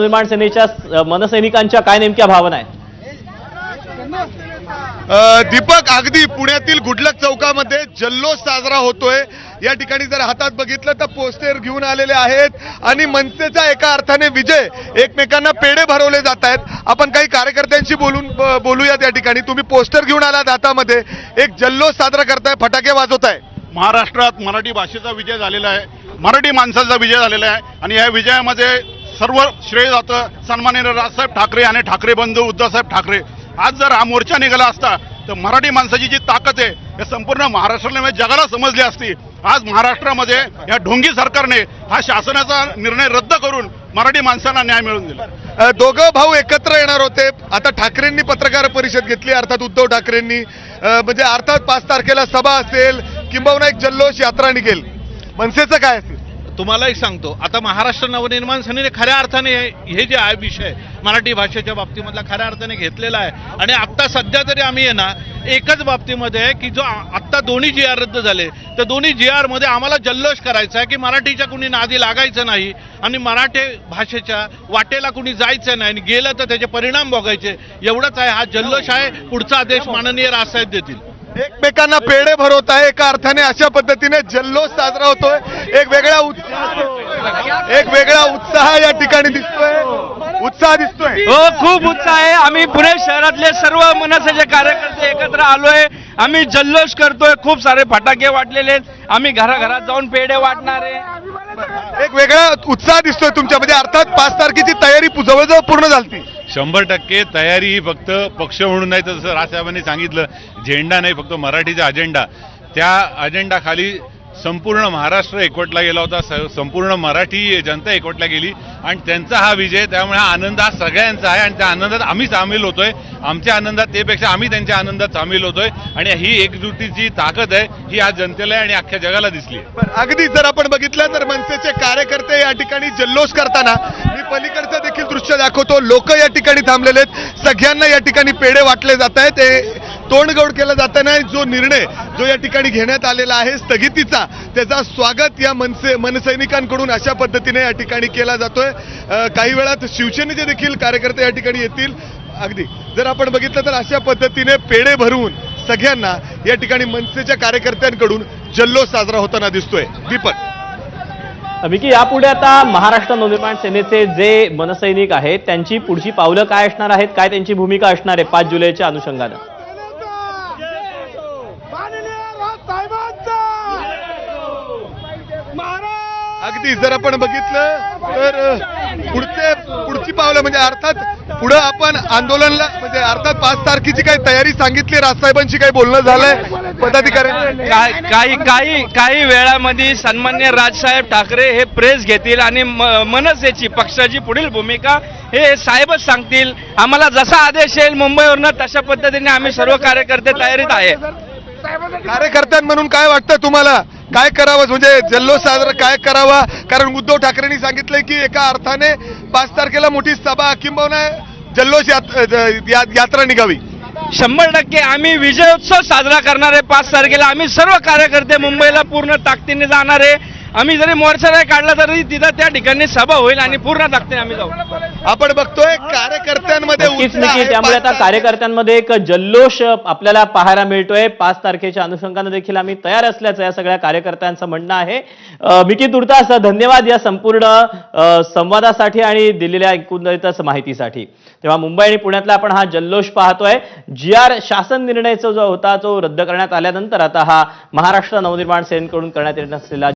निर्माण सेनेच्या मनसैनिकांच्या काय नेमक्या भावना आहेत? दीपक अगदी पुण्यातील गुडलक चौकामध्ये जल्लोष साजरा होतोय. या ठिकाणी जर हातात बघितलं तर पोस्टर घेऊन आलेले आहेत आणि मनसेचा एका अर्थाने विजय एकमेकांना पेढे भरवले जात आहेत. आपण काही कार्यकर्त्यांशी बोलून ब- बोलूयात या ठिकाणी. तुम्ही पोस्टर घेऊन आलात हातामध्ये एक जल्लोष साजरा करताय फटाके वाजवताय. महाराष्ट्रात मराठी भाषेचा विजय झालेला आहे. मराठी माणसाचा विजय झालेला आहे. आणि या विजयामध्ये सर्व श्रेय जातं सन्माननीय राजसाहेब ठाकरे आणि ठाकरे बंधू उद्धवसाहेब ठाकरे. आज जर हा मोर्चा निघाला असता तर मराठी माणसाची जी ताकद आहे हे संपूर्ण महाराष्ट्राला म्हणजे जगाला समजली असती. आज महाराष्ट्रामध्ये या ढोंगी सरकारने हा शासनाचा निर्णय रद्द करून मराठी माणसांना न्याय मिळवून दिला. दोघं भाऊ एकत्र येणार होते. आता ठाकरेंनी पत्रकार परिषद घेतली अर्थात उद्धव ठाकरेंनी. म्हणजे अर्थात पाच तारखेला सभा असेल किंबहुना एक जल्लोष यात्रा निघेल. मनसेचं काय असेल? तुम्हाला एक सांगतो आता महाराष्ट्र नवनिर्माण सेनेने खऱ्या अर्थाने हे हे जे आहे विषय मराठी भाषेच्या बाबतीमधला खऱ्या अर्थाने घेतलेला आहे. आणि आत्ता सध्या तरी आम्ही आहे ना एकच बाबतीमध्ये आहे की जो आत्ता दोन्ही जी आर रद्द झाले तर दोन्ही जी आरमध्ये आम्हाला जल्लोष करायचा आहे की मराठीच्या कुणी नादी लागायचं नाही आणि मराठी भाषेच्या वाटेला कुणी जायचं नाही आणि गेलं तर त्याचे परिणाम बघायचे एवढंच आहे हा जल्लोष आहे पुढचा आदेश माननीय राजसाहेब देतील. एकमेकांना पेढे भरवत आहे. एका अर्थाने अशा पद्धतीने जल्लोष साजरा होतोय. एक वेगळा उत्साह एक वेगळा उत्साह या ठिकाणी दिसतोय. उत्साह दिसतोय. हो खूप उत्साह आहे. आम्ही पुणे शहरातले सर्व मनसेचे कार्यकर्ते एकत्र आलोय. आम्ही जल्लोष करतोय. खूप सारे फटाके वाटलेले आहेत. आम्ही घराघरात जाऊन पेढे वाटणार आहे. एक वेगळा उत्साह दिसतोय तुमच्यामध्ये. अर्थात पाच तारखेची तयारी जवळजवळ पूर्ण झाली शंभर टक्के तयारी ही फक्त पक्ष म्हणून नाही तर जसं राजसाहेबांनी सांगितलं. झेंडा नाही फक्त मराठीचा अजेंडा त्या अजेंडाखाली संपूर्ण महाराष्ट्र एकवटला गेला होता. स- संपूर्ण मराठी जनता एकवटला गेली. आणि त्यांचा हा विजय त्यामुळे हा आनंद हा सगळ्यांचा आहे. आणि त्या आनंदात आम्ही सामील होतोय. आमच्या आनंदात तेपेक्षा आम्ही त्यांच्या आनंदात सामील होतोय. आणि ही एकजुटीची ताकद आहे ही आज जनतेला आहे आणि अख्ख्या जगाला दिसली पण अगदी जर आपण बघितलं तर मनसेचे कार्यकर्ते या ठिकाणी जल्लोष करताना मी पलीकडचं देखील दाखवतो. लोक या ठिकाणी थांबलेले आहेत. सगळ्यांना या ठिकाणी पेढे वाटले जात आहेत. ते तोंडगोड केला जाताना जो निर्णय जो या ठिकाणी घेण्यात आलेला आहे स्थगितीचा त्याचा स्वागत या मनसे मनसैनिकांकडून अशा पद्धतीने या ठिकाणी केला जातोय. काही वेळात शिवसेनेचे देखील कार्यकर्ते या ठिकाणी येतील. अगदी. जर आपण बघितलं तर अशा पद्धतीने पेढे भरवून सगळ्यांना या ठिकाणी मनसेच्या कार्यकर्त्यांकडून जल्लोष साजरा होताना दिसतोय. दीपक. विकी यापुढे आता महाराष्ट्र नवनिर्माण सेनेचे जे मनसैनिक आहेत त्यांची पुढची पावलं काय असणार आहेत? काय त्यांची भूमिका असणार आहे पाच जुलैच्या अनुषंगानं? अगदी जर आपण बघितलं तर पुढचे पुढची पावलं म्हणजे अर्थात पुढं आपण आंदोलनला म्हणजे अर्थात पाच तारखेची काही तयारी सांगितली राजसाहेबांशी काही बोलणं झालंय? पदाधिकारी काही काही काही वेळामध्ये सन्मान्य राजसाहेब ठाकरे हे प्रेस घेतील आणि मनसेची पक्षाची पुढील भूमिका हे साहेबच सांगतील. आम्हाला जसा आदेश येईल मुंबईवरनं तशा पद्धतीने आम्ही सर्व कार्यकर्ते तयारीत आहे. कार्यकर्त्यां म्हणून काय वाटतं तुम्हाला? काय करावं? म्हणजे जल्लोष साजरा काय करावा? कारण उद्धव ठाकरेंनी सांगितलंय की एका अर्थाने पाच तारखेला मोठी सभा किंबहुना जल्लोष यात्रा निघावी. शंभर टक्के आम्ही विजयोत्सव साजरा करणार आहे. पाच तारखेला आम्ही सर्व कार्यकर्ते मुंबईला पूर्ण ताकदीने जाणार आहे. आम्ही जरी मोर्चा नाही काढला तरी तिथं त्या ठिकाणी सभा होईल आणि पूर्ण ताकदीने आम्ही जाऊ. आपण बघतोय कार्यकर्त्यांमध्ये नक्कीच. त्यामुळे आता कार्यकर्त्यांमध्ये एक जल्लोष आपल्याला पाहायला मिळतोय. पाच तारखेच्या अनुषंगानं देखील आम्ही तयार असल्याचं या सगळ्या कार्यकर्त्यांचं म्हणणं आहे. मिकी तुर्तास धन्यवाद या संपूर्ण संवादासाठी आणि दिलेल्या एकंदरीतच माहितीसाठी. तेव्हा मुंबई आणि पुण्यातला आपण हा जल्लोष पाहतोय. जी आर शासन निर्णयाचा जो होता तो रद्द करण्यात आल्यानंतर आता हा महाराष्ट्र नवनिर्माण सेनेकडून करण्यात येत असलेला